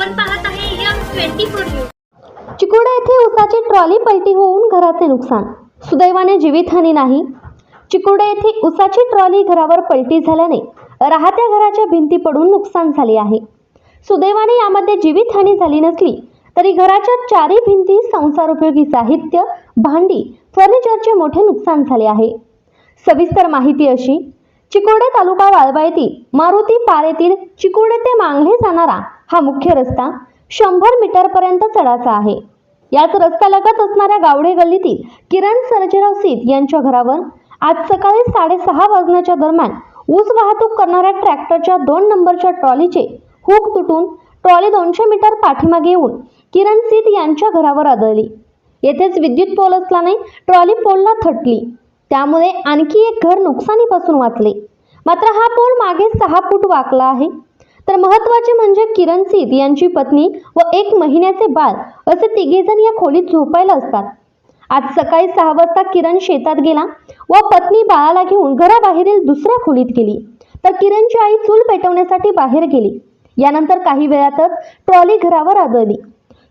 आपण पाहत आहे M twenty four news. Chikoda येथे उसाची ट्रॉली पलटी होऊन घराचे नुकसान. सुदैवाने जीवितहानी नाही. चिकोडा येथे उसाची ट्रॉली घरावर पलटी झाल्याने राहत्या घराच्या भिंती पडून नुकसान झाले आहे. सुदैवाने यामध्ये जीवितहानी झाली नसली तरी घराच्या चारही भिंती संसारोपयोगी साहित्य भांडी फर्निचरचे मोठे नुकसान झाले आहे. सविस्तर माहिती अशी चिकोडे तालुका वाळवा येथील मारुती पार येथील चिकोडे ते मांगले जाणारा हा मुख्य रस्ता शंभर मीटरपर्यंत चढाचा आहे. याच रस्त्यालगत असणाऱ्या गावडे गल्लीतील किरण सर्जेराव सीत यांच्या घरावर आज सकाळी साडेसहा वाजण्याच्या दरम्यान ऊस वाहतूक करणाऱ्या ट्रॅक्टरच्या दोन नंबरच्या ट्रॉलीचे हुक तुटून ट्रॉली दोनशे मीटर पाठीमागे येऊन किरण सीत यांच्या घरावर आदळली. येथेच विद्युत पोल असल्याने ट्रॉली पोलला थटली. त्यामुळे आणखी एक घर नुकसानीपासून वाचले. मात्र हा पोल मागे सहा फूट वाकला आहे. तर महत्त्वाचे म्हणजे किरण सीत यांची पत्नी व एक महिन्याचे बाळ असे तिघेजण या खोलीत झोपायला असतात. आज सकाळी सहा वाजता किरण शेतात गेला व पत्नी बाळाला घेऊन घराबाहेरील दुसऱ्या खोलीत गेली. तर किरणची आई चूल पेटवण्यासाठी बाहेर गेली. यानंतर काही वेळातच ट्रॉली घरावर आदळली.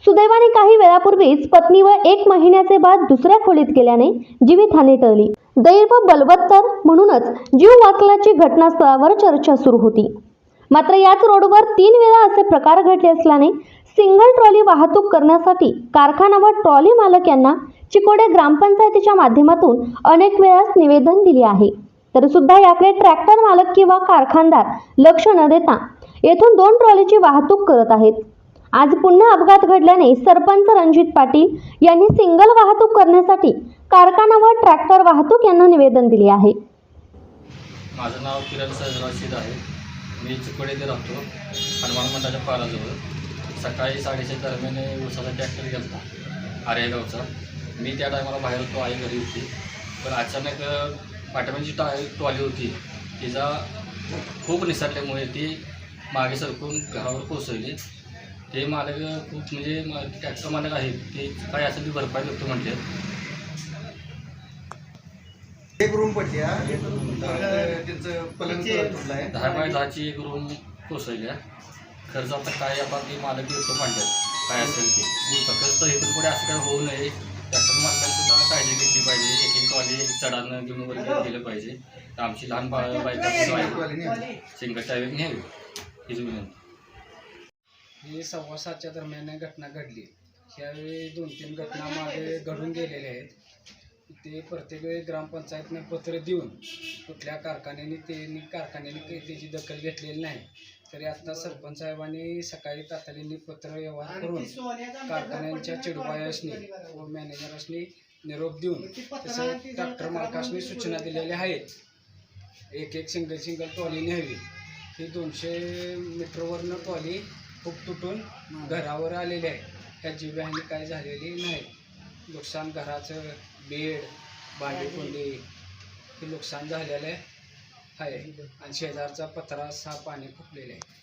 सुदैवाने काही वेळापूर्वीच पत्नी व एक महिन्याचे बाळ दुसऱ्या खोलीत गेल्याने जीवितहानी टळली. दैव बलवत्तर म्हणूनच जीव वाचल्याची घटनास्थळावर चर्चा सुरू होती. मात्र याच रोडवर तीन वेळा असे प्रकार घडले असल्याने सिंगल ट्रॉली वाहतूक करण्यासाठी कारखाना व ट्रॉली मालक यांना चिकोडे ग्रामपंचायतीच्या माध्यमातून अनेक वेळास निवेदन दिले आहे. तरी सुद्धा याकडे ट्रॅक्टर मालक किंवा कारखानदार लक्ष न देता येथून दोन ट्रॉलीची वाहतूक करत आहेत. आज पुन्हा अपघात घडल्याने सरपंच रणजित पाटील यांनी सिंगल वाहतूक करण्यासाठी कारखाना व ट्रॅक्टर वाहतूक यांना निवेदन दिले आहे. माझं नाव किरण सहजराव आहे. मी चिकोडे येथे राहतो. हनुमान मंडळाच्या पाराजवळ. सकाळी साडेच्या दरम्यान उसाचा ट्रॅक्टर गेलता आर्यगावचा मी त्या टायमाला बाहेर होतो आई घरी होती. पण अचानक अ, पाठीमागची टा ट्रॉली होती. तिचा खूप निसटल्यामुळे ती मागे सरकून घरावर कोसळली. ते मालक खूप म्हणजे ट्रॅक्टर मालक आहेत. ते काय असेल ती भरपाई देतो म्हटले. एक रूम पडली हा. त्यांचं पलंग तुटलं आहे दहा बाय दहाची एक रूम कोसळल्या खर्च आता काय आपण ते मालक देतो म्हणतात. काय असेल ते. फक्त इथून पुढे असं काय होऊ नये. ट्रॅक्टर मालकांनी सुद्धा काळजी घेतली पाहिजे. एक एक ट्रॉली चढानं घेऊन वगैरे गेलं पाहिजे. तर आमची लहान बा बायका सिंगल टायवेक न्यावी हीच विनंती. ही सव्वा सातच्या दरम्यान घटना घडली. ह्यावेळी दोन तीन घटना मागे घडून गेलेल्या आहेत. ते प्रत्येक वेळी ग्रामपंचायतने पत्र देऊन कुठल्या कारखान्याने त्यांनी कारखान्याने काही त्याची दखल घेतलेली नाही. तरी आता सरपंच साहेबांनी सकाळी तातडीने पत्र व्यवहार करून कारखान्यांच्या चिडबायासनी व मॅनेजरासनी निरोप देऊन तसं ट्रॅक्टर मालकासनी सूचना दिलेल्या आहेत. एक एक सिंगल सिंगल ट्रॉली न्यावी ही दोनशे मीटरवरनं ट्रॉली खूप तुटून घरावर आलेली आहे. त्या जीवहानी काय झालेली नाही. नुकसान घराचं बेड भांडीकुंडी हे नुकसान झालेलं आहे. आणि शेजारचा पत्रा सहा पाणी फुटलेलं आहे.